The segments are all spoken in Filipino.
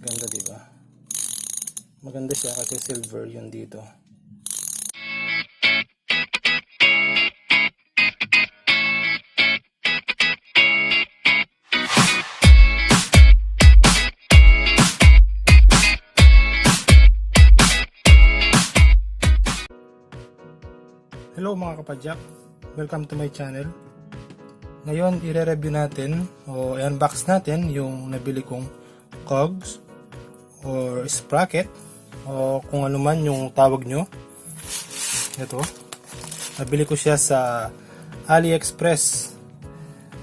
Ganda, di ba? Maganda siya kasi silver yun dito. Hello mga kapadyak, welcome to my channel. Ngayon, i-review natin o i-unbox natin yung nabili kong cogs or sprocket o kung ano man yung tawag nyo. Ito. Nabili ko siya sa AliExpress.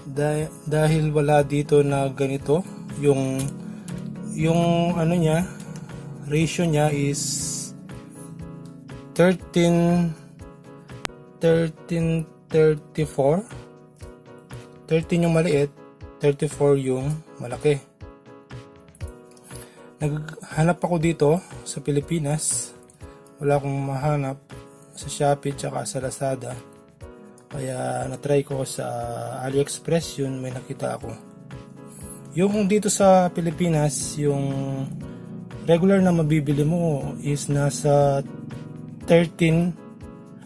Dah- dahil wala dito na ganito, yung yung ano niya, ratio niya is 13 13 34 13 yung maliit 34 yung malaki naghanap ako dito sa Pilipinas wala akong mahanap sa Shopee tsaka sa Lazada kaya natry ko sa AliExpress yun may nakita ako yung dito sa Pilipinas yung regular na mabibili mo is nasa 13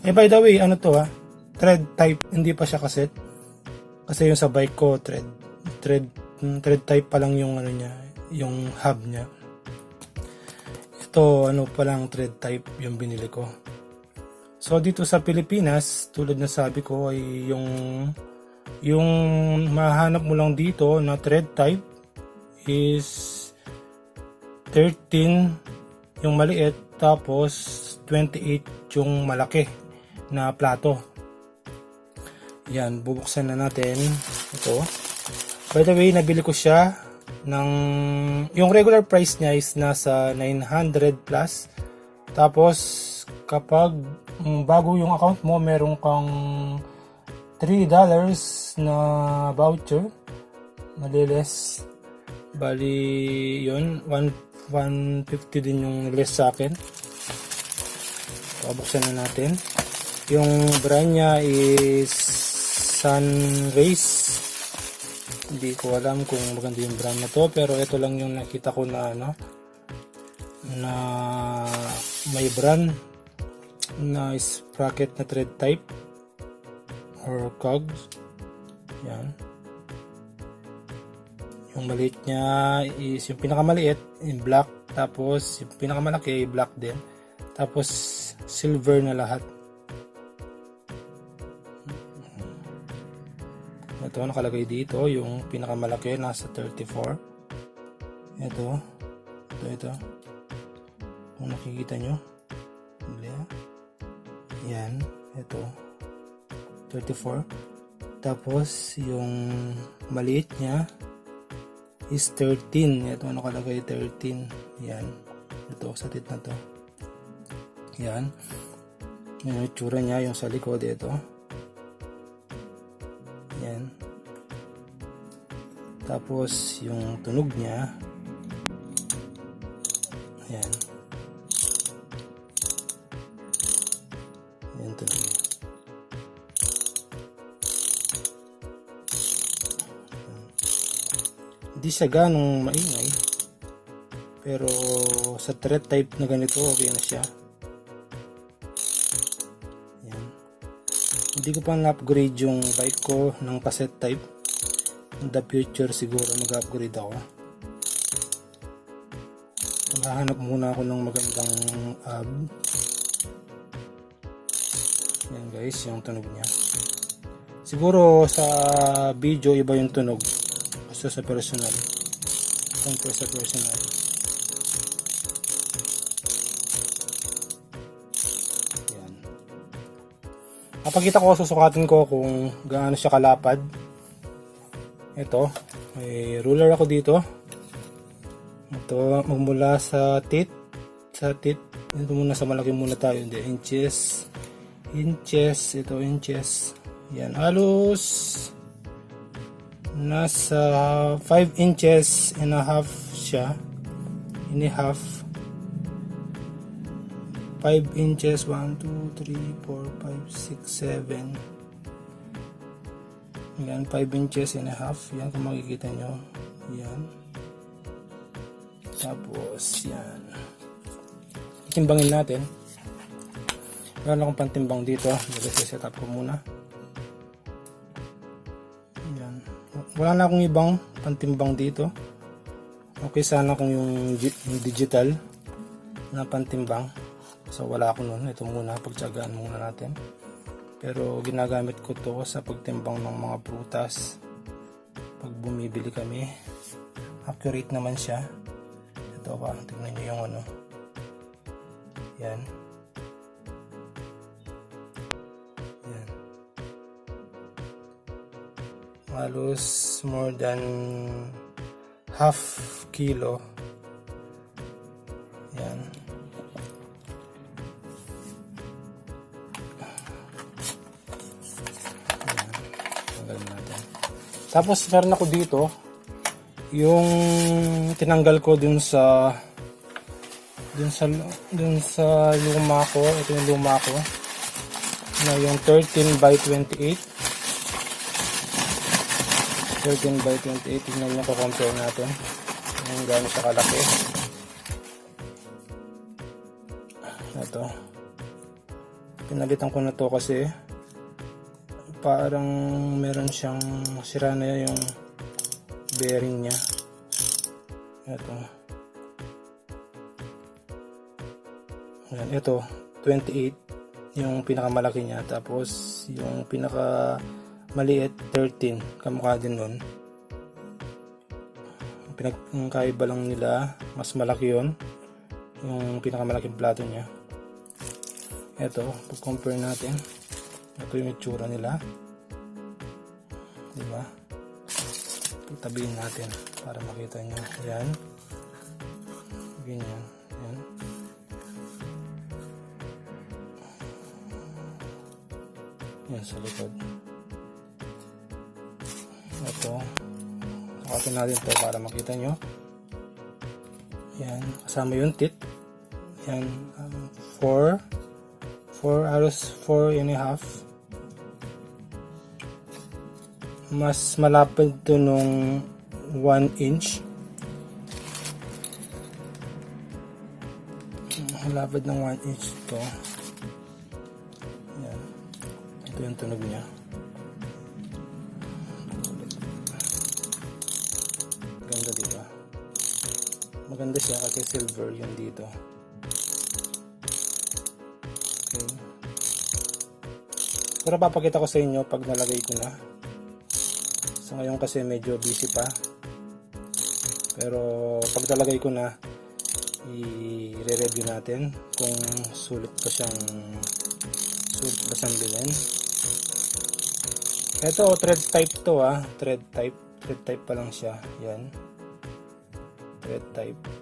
eh by the way, ano to ha? Thread type, hindi pa siya cassette. Kasi yung sa bike ko, thread. Thread, thread type pa lang yung ano niya, yung hub niya. Ito, ano pa lang thread type yung binili ko. So dito sa Pilipinas, tulad na sabi ko ay yung yung mahanap mo lang dito na thread type is 13 yung maliit tapos 28 yung malaki na plato. Yan, bubuksan na natin ito. By the way, nabili ko siya ng yung regular price niya is nasa 900 plus. Tapos kapag mm, bago yung account mo, meron kang 3 dollars na voucher. Maliles. Bali, yun, 1 150 din yung less sa akin. Pabuksan na natin. Yung brand niya is Sunrays. Hindi ko alam kung maganda yung brand na to pero ito lang yung nakita ko na ano na may brand na sprocket na thread type or cogs. Yan. Yung maliit niya is yung pinakamaliit in black tapos yung pinakamalaki black din. Tapos silver na lahat. Ito nakalagay dito yung pinakamalaki nasa 34. Ito. Ito ito. Kung nakikita nyo. Yan. Ito. 34. Tapos yung maliit niya is 13. Ito nakalagay 13. Yan. Ito sa tit na to. Yan. Yan yung itsura niya yung sa likod ito. Tapos yung tunog niya. Ayan. Yan tunog niya. Hindi siya ganong maingay. Pero sa thread type na ganito, okay na siya. Yan. Hindi ko pa na-upgrade yung bike ko ng cassette type. In the future siguro mag-upgrade ako. Maghahanap muna ako ng magandang hub. Yan guys, yung tunog niya. Siguro sa video iba yung tunog. Basta sa personal. Compare sa personal. Yan. Napakita ko, susukatin ko kung gaano siya kalapad. Ito, may ruler ako dito. Ito, magmula sa tit. Sa tit. Ito muna sa malaki muna tayo. Hindi, inches. Inches. Ito, inches. Yan, halos nasa 5 inches and a half siya. And a half. 5 inches, 1, 2, 3, 4, 5, 6, 7. Yan, 5 inches and a half. Yan, kung makikita nyo. Yan. Tapos, yan. Timbangin natin. Meron akong pantimbang dito. Nag-set up ko muna. Yan. Wala na akong ibang pantimbang dito. Okay sana kung yung, yung digital na pantimbang. So wala ako nun. Ito muna. Pagtsagaan muna natin. Pero ginagamit ko to sa pagtimbang ng mga prutas. Pag bumibili kami. Accurate naman siya. Ito pa. Tignan nyo yung ano. Yan. Yan. Halos more than half kilo. Tapos meron ako dito yung tinanggal ko dun sa dun sa dun sa luma ko ito yung luma ko na yung 13 by 28 13 by 28 tignan nyo compare natin kung gaano siya kalaki. Ito. Pinalitan ko na to kasi parang meron siyang sira na yung bearing niya. Ito Ayan, ito 28 yung pinakamalaki niya. Tapos yung pinaka maliit 13 kamukha din nun. Pinagkaiba lang nila. Mas malaki yon yung pinakamalaking plato niya. Ito pag compare natin ito yung itsura nila. Di ba? Tabihin natin para makita nyo. Yan ganyan. Yan yan sa likod. Ito. Sakatin natin to para makita nyo. Yan kasama yung tit. Yan 4 4 arrows 4 and a half. Mas malapad to nung 1 inch. Malapad ng 1 inch to. Yan. Ito yung tunog niya. Ganda diba maganda siya kasi silver yun dito pero papakita ko sa inyo pag nalagay ko na So ngayon kasi medyo busy pa. Pero pag talagay ko na i-review natin kung sulit pa siyang sulit pa siyang bilhin. Ito thread type to ah, thread type, thread type pa lang siya. Yan. Thread type.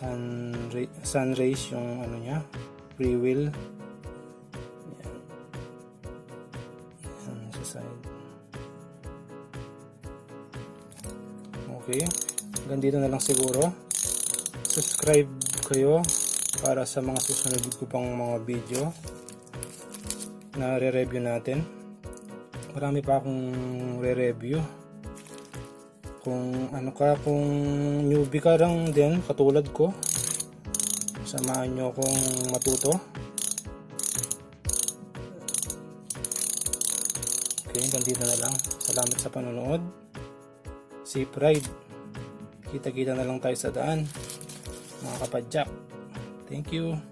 Sun, ray, sun rays yung ano niya, free wheel. Yan sa side. Okay. Hanggang na lang siguro. Subscribe kayo para sa mga susunod ko pang mga video na re-review natin. Marami pa akong re-review. Kung ano ka, kung newbie ka lang din, katulad ko, samahan nyo akong matuto. Okay, hanggang dito na lang. Salamat sa panonood. Safe ride. Kita-kita na lang tayo sa daan. Mga kapadyak. Thank you.